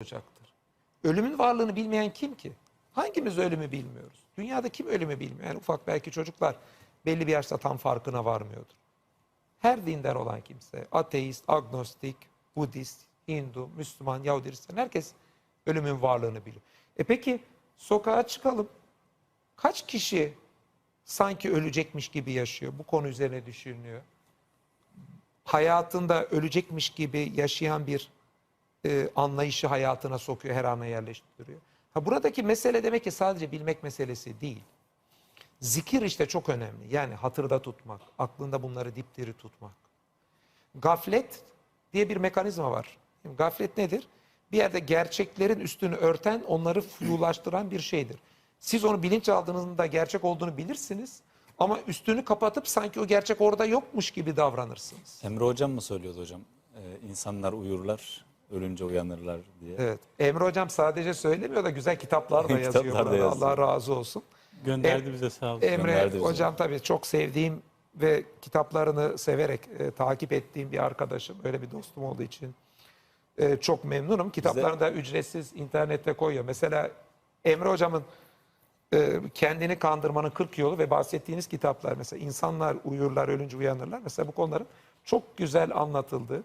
olacaktır. Ölümün varlığını bilmeyen kim ki? Hangimiz ölümü bilmiyoruz? Dünyada kim ölümü bilmiyor? Yani ufak belki çocuklar belli bir yaşta tam farkına varmıyordur. Her dindar olan kimse, ateist, agnostik, Budist, Hindu, Müslüman, Yahudi, Hristiyan herkes ölümün varlığını biliyor. E peki sokağa çıkalım. Kaç kişi sanki ölecekmiş gibi yaşıyor? Bu konu üzerine düşünülüyor. Hayatında ölecekmiş gibi yaşayan bir e, anlayışı hayatına sokuyor, her ana yerleştiriyor. Ha, buradaki mesele demek ki sadece bilmek meselesi değil. Zikir işte çok önemli. Yani hatırda tutmak, aklında bunları dipdiri tutmak. Gaflet diye bir mekanizma var. Gaflet nedir? Bir yerde gerçeklerin üstünü örten, onları flulaştıran bir şeydir. Siz onu bilinç aldığınızda gerçek olduğunu bilirsiniz ama üstünü kapatıp sanki o gerçek orada yokmuş gibi davranırsınız. Emre hocam mı söylüyordu hocam? Ee, insanlar uyurlar, ölünce uyanırlar diye. Evet. Emre hocam sadece söylemiyor da güzel kitaplar da yazıyor. Kitaplar da burada. yazıyor. Allah razı olsun. Gönderdi Em- bize sağ olsun. Emre Gönderdi bize. hocam tabii çok sevdiğim ve kitaplarını severek e, takip ettiğim bir arkadaşım. Öyle bir dostum olduğu için e, çok memnunum. Kitaplarını da ücretsiz internette koyuyor. Mesela Emre hocamın e, kendini kandırmanın 40 yolu ve bahsettiğiniz kitaplar mesela insanlar uyurlar ölünce uyanırlar. Mesela bu konuların çok güzel anlatıldığı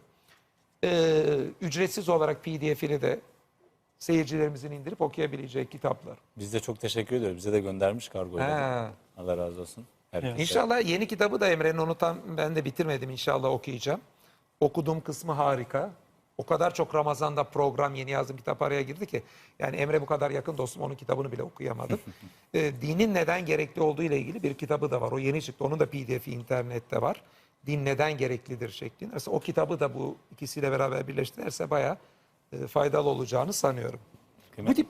e, ücretsiz olarak pdf'ini de seyircilerimizin indirip okuyabileceği kitaplar. Biz de çok teşekkür ediyoruz. Bize de göndermiş kargoyla. Ha. Allah razı olsun. Herkese. İnşallah yeni kitabı da Emre'nin onu tam ben de bitirmedim inşallah okuyacağım. Okuduğum kısmı harika. O kadar çok Ramazan'da program yeni yazdığım kitap araya girdi ki. Yani Emre bu kadar yakın dostum onun kitabını bile okuyamadım. Ee, dinin neden gerekli olduğu ile ilgili bir kitabı da var. O yeni çıktı. Onun da pdf'i internette var. Din neden gereklidir şeklinde. Mesela o kitabı da bu ikisiyle beraber birleştirirse bayağı e, faydalı olacağını sanıyorum. Kıymetli Bu tip